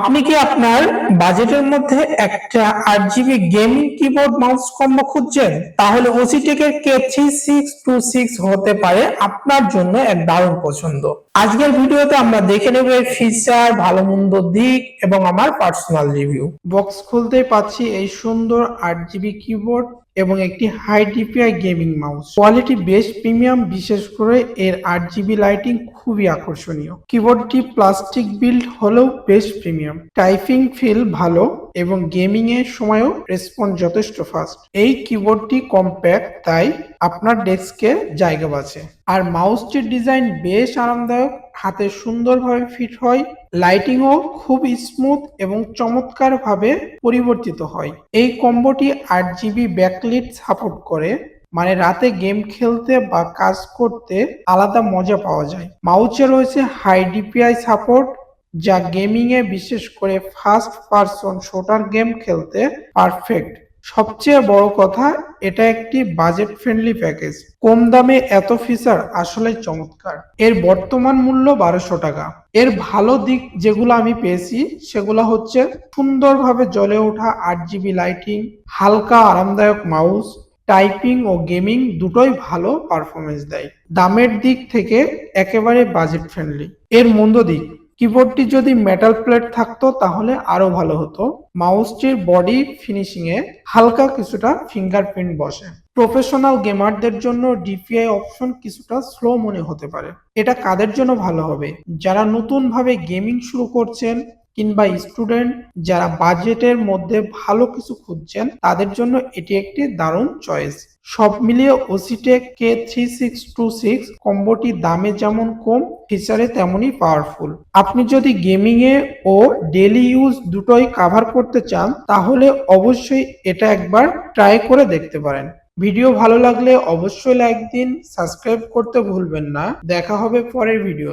আপনি কি আপনার বাজেটের মধ্যে একটা আট GB gaming keyboard mouse combo খুঁজছেন? তাহলে ওসিটেকের K three six two six হতে পারে আপনার জন্য এক দারুণ পছন্দ। আজকের ভিডিওতে আমরা দেখে নেব এর ফিচার ভালো মন্দ দিক এবং আমার পার্সোনাল রিভিউ বক্স খুলতেই পাচ্ছি এই সুন্দর আট জিবি কিবোর্ড। এবং একটি high DPI gaming mouse quality বেশ প্রিমিয়াম বিশেষ করে এর আট জিবি লাইটিং খুবই আকর্ষণীয়। কিবোর্ডটি প্লাস্টিক বিল্ড হলেও বেশ প্রিমিয়াম টাইপিং ফিল ভালো। এবং গেমিং এর সময়ও রেসপন্স যথেষ্ট ফাস্ট এই কিবোর্ডটি কম্প্যাক্ট তাই আপনার ডেস্কে জায়গা বাঁচে। আর মাউসটির ডিজাইন বেশ আরামদায়ক, হাতে সুন্দরভাবে ফিট হয় লাইটিংও খুব স্মুথ এবং চমৎকার ভাবে পরিবর্তিত হয়। এই কম্বোটি আট জিবি ব্যাকলিট সাপোর্ট করে মানে রাতে গেম খেলতে বা কাজ করতে আলাদা মজা পাওয়া যায়। মাউচে রয়েছে হাই ডিপিআই সাপোর্ট যা গেমিং এ বিশেষ করে ফার্স্ট পারসন শোটার গেম খেলতে পারফেক্ট। সবচেয়ে বড় কথা, এটা একটি বাজেট ফ্রেন্ডলি প্যাকেজ। কম দামে এত ফিচার আসলে চমৎকার। এর বর্তমান মূল্য বারোশো টাকা। এর ভালো দিক যেগুলো আমি পেয়েছি, সেগুলো হচ্ছে সুন্দরভাবে জ্বলে ওঠা আট জিবি লাইটিং, হালকা আরামদায়ক মাউস, টাইপিং ও গেমিং দুটোই ভালো পারফরমেন্স দেয়। দামের দিক থেকে একেবারে বাজেট ফ্রেন্ডলি এর মন্দ দিক কিবোর্ডটি যদি মেটাল প্লেট থাকতো তাহলে আরও ভালো হতো। মাউসটির বডি ফিনিশিং এ হালকা কিছুটা ফিঙ্গারপ্রিন্ট বসে। প্রফেশনাল গেমারদের জন্য ডিপিআই অপশন কিছুটা স্লো মনে হতে পারে। এটা কাদের জন্য ভালো হবে? যারা নতুন ভাবে গেমিং শুরু করছেন কিংবা স্টুডেন্ট যারা বাজেটের মধ্যে ভালো কিছু খুঁজছেন, তাদের জন্য এটি একটি দারুণ চয়েস সব মিলিয়ে ওসিটেক K three six two six কম্বোটি দামে যেমন কম ফিচারে তেমনই পাওয়ারফুল আপনি যদি গেমিং এ ও ডেলি ইউজ দুটোই কাভার করতে চান, তাহলে অবশ্যই এটা একবার ট্রাই করে দেখতে পারেন। ভিডিও ভালো লাগলে অবশ্যই লাইক দিন সাবস্ক্রাইব করতে ভুলবেন না। দেখা হবে পরের ভিডিও